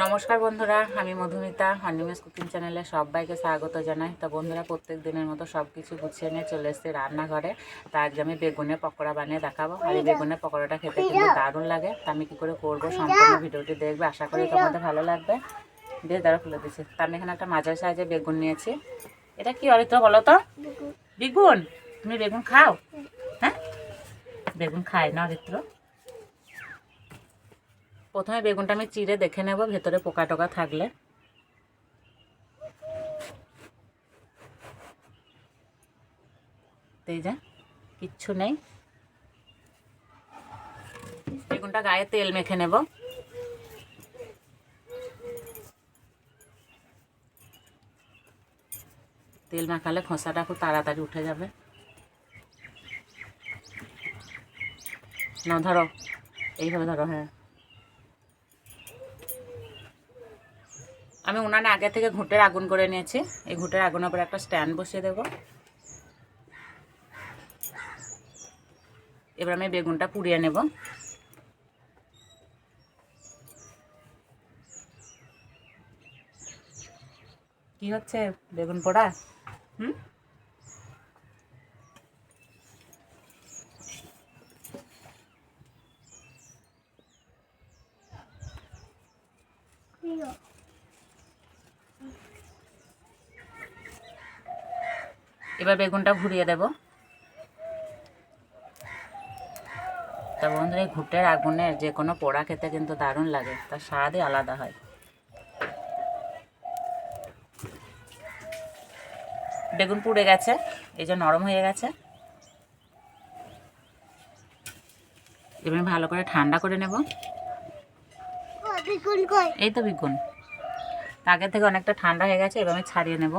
নমস্কার বন্ধুরা আমি মধুমিতা হানিমেস কুকিং চ্যানেলে সবাইকে স্বাগত জানাই। তো বন্ধুরা প্রত্যেক দিনের মতো সব কিছু গুছিয়ে নিয়ে চলে এসেছি রান্নাঘরে। তা আজকে আমি বেগুনের পকোড়া বানিয়ে দেখাবো। আর এই বেগুনের পকোড়াটা খেতে কিন্তু দারুণ লাগে। তা আমি কী করে করব সম্পূর্ণ ভিডিওটি দেখবে। আশা করি তোমাদের ভালো লাগবে। বেশ দাঁড়া খুলে দিচ্ছি। তা আমি এখানে একটা মাঝারি সাইজে বেগুন নিয়েছি। এটা কি অরিত্র বলো তো? বেগুন? তুমি বেগুন খাও? হ্যাঁ? বেগুন খায় না অরিত্র? প্রথমে বেগুনটা আমি চিড়ে দেখে নেব, ভেতরে পোকা টোকা থাকলে। যা, কিচ্ছু নেই। বেগুনটা গায়ে তেল মেখে নেব। তেল মাখালে খোসাটা খুব তাড়াতাড়ি উঠে যাবে। না, ধরো। এইভাবে ধরো হ্যাঁ। আমি উনানে আগে থেকে ঘুঁটের আগুন করে নিয়েছি। এই ঘুঁটের আগুনের উপরে একটা স্ট্যান্ড বসিয়ে দেব। এবার আমি বেগুনটা পুড়িয়ে নেব। কি হচ্ছে? বেগুন পোড়া? হুম? এবার বেগুনটা ঘুরিয়ে দেব। তা বন্ধুরা এই ঘুটের আগুনের যে কোনো পোড়া খেতে কিন্তু দারুণ লাগে তার স্বাদই আলাদা হয়। বেগুন পুড়ে গেছে এই যে নরম হয়ে গেছে। এবার আমি ভালো করে ঠান্ডা করে নেব। এই তো বেগুন। আগে থেকে অনেকটা ঠান্ডা হয়ে গেছে এবার আমি ছাড়িয়ে নেব।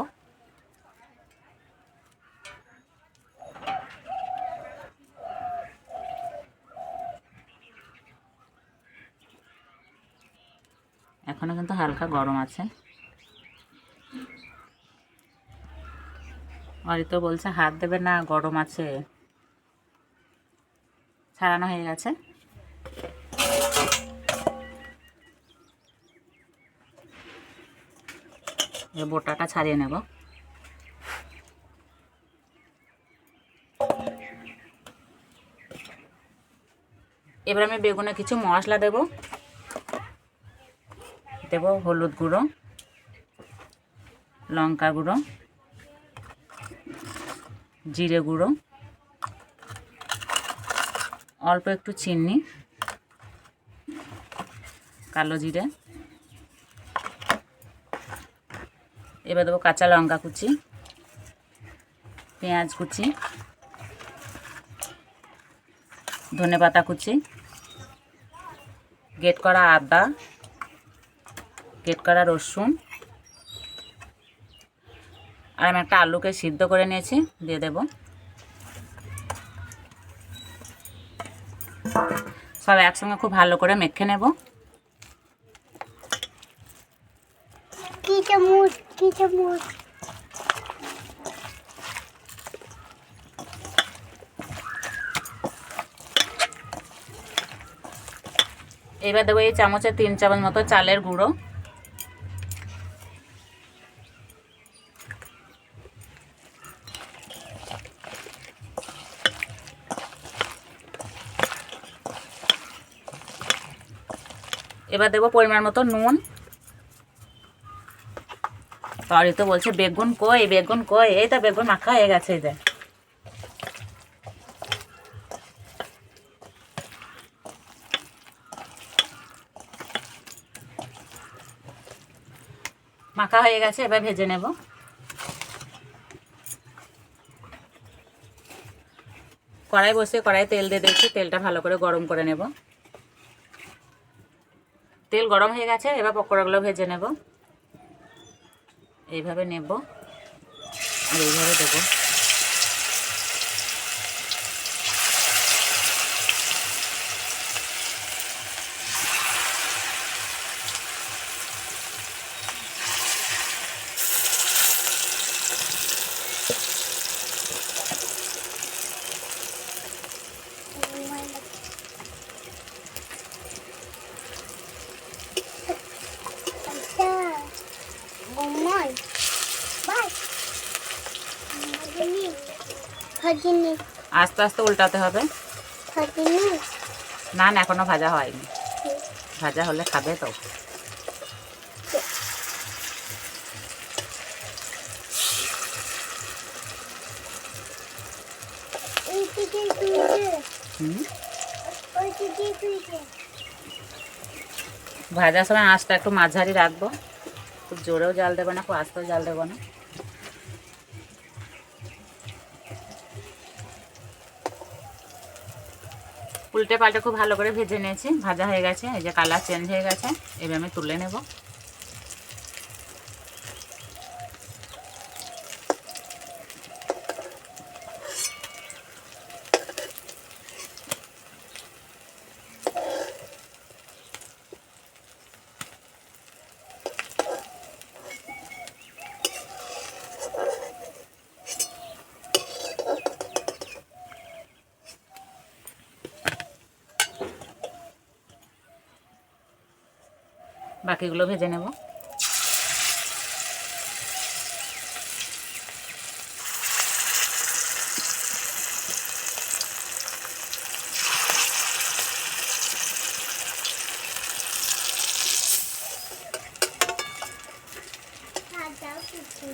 এখনও কিন্তু হালকা গরম আছে। অরিত বলছে, হাত দেবে না, গরম আছে। ছাড়ানো হয়ে গেছে। বোটাটা ছাড়িয়ে নেব। এবার আমি বেগুনে কিছু মশলা দেব। দেব হলুদ গুঁড়ো, লঙ্কা গুঁড়ো, জিরে গুঁড়ো, অল্প একটু চিনি, কালো জিরে। এবার দেবো কাঁচা লঙ্কা কুচি, পেঁয়াজ কুচি ধনে পাতা কুচি গেট করা আদা গেট করা রসুন। আর আমি একটা আলুকে সিদ্ধ করে নিয়েছি দিয়ে দেব। সব একসঙ্গে খুব ভালো করে মেখে নেব। এবার দেবো এই চামচে তিন চামচ মতো চালের গুঁড়ো। এবার দেবো পরিমাণ মতো নুন। সরি তো বলছে বেগুন কই বেগুন কই? এই তো বেগুন মাখা হয়ে গেছে, এই দেখ। মাখা হয়ে গেছে, এবার ভেজে নেব। কড়াই বসে কড়াই তেল দিয়ে দিয়েছি, তেলটা ভালো করে গরম করে নেব। তেল গরম হয়ে গেছে, এবার পকোড়াগুলো ভেজে নেব। এইভাবে নেব আর এইভাবে দেবো। Oh my আস্তে আস্তে উল্টাতে হবে। না না এখনও ভাজা হয়নি। ভাজা হলে খাবে তো। ভাজার সময় আঁচটা একটু মাঝারি রাখব। খুব জোরেও জাল দেবো না খুব আস্তেও জাল দেবো না। উল্টে পাল্টে খুব ভালো করে ভেজে নিয়েছি। ভাজা হয়ে গেছে, এই যে কালার চেঞ্জ হয়ে গেছে, এবার আমি তুলে নেব। বাকিগুলো ভেজে নেব। ভাজাও কিছু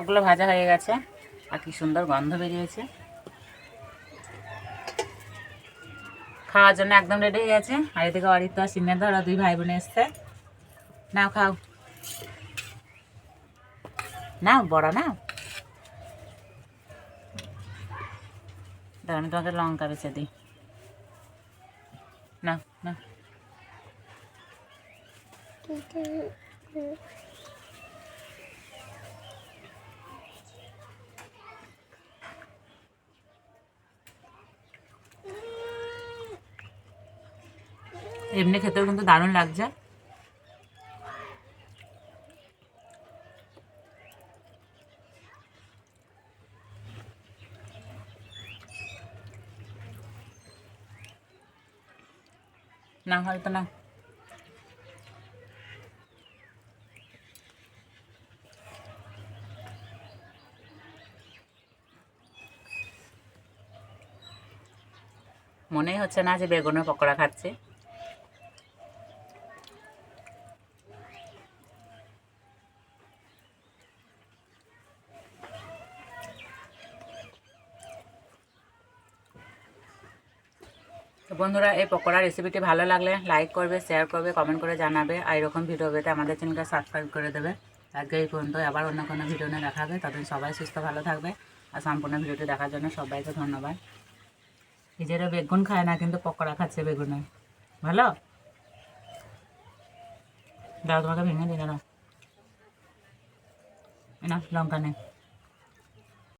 সবগুলো ভাজা হয়ে গেছে। আর কি সুন্দর গন্ধ বেরিয়েছে। খাওয়ার জন্য একদম রেডি হয়ে গেছে। আর এদিকে অরিত্য আর সিনেদা ওরা দুই ভাই বোন এসছে। নাও, খাও। নাও, বড় নাও। আমি তোমাকে লঙ্কা বেছে দিই। না না এমনি খেতেও কিন্তু দারুণ লাগছে। না, হয়তো না। মনেই হচ্ছে না যে বেগুনের পকোড়া খাচ্ছে। তো বন্ধুরা, এই পকোড়া রেসিপিটি ভালো লাগলে লাইক করবে শেয়ার করবে কমেন্ট করে জানাবে, আর এরকম ভিডিও পেতে আমাদের চ্যানেলটা সাবস্ক্রাইব করে দেবে। আজকে এই পর্যন্ত, আবার অন্য কোনো ভিডিও নিয়ে দেখা হবে। ততদিন সবাই সুস্থ, ভালো থাকবে, আর সম্পূর্ণ ভিডিওটি দেখার জন্য সবাইকে ধন্যবাদ। নিজেরা বেগুন খায় না, কিন্তু পকোড়া খাচ্ছে বেগুনে। ভালো? দাও, তোমাকে ভেঙে দাঁড়াও না লঙ্কা নেই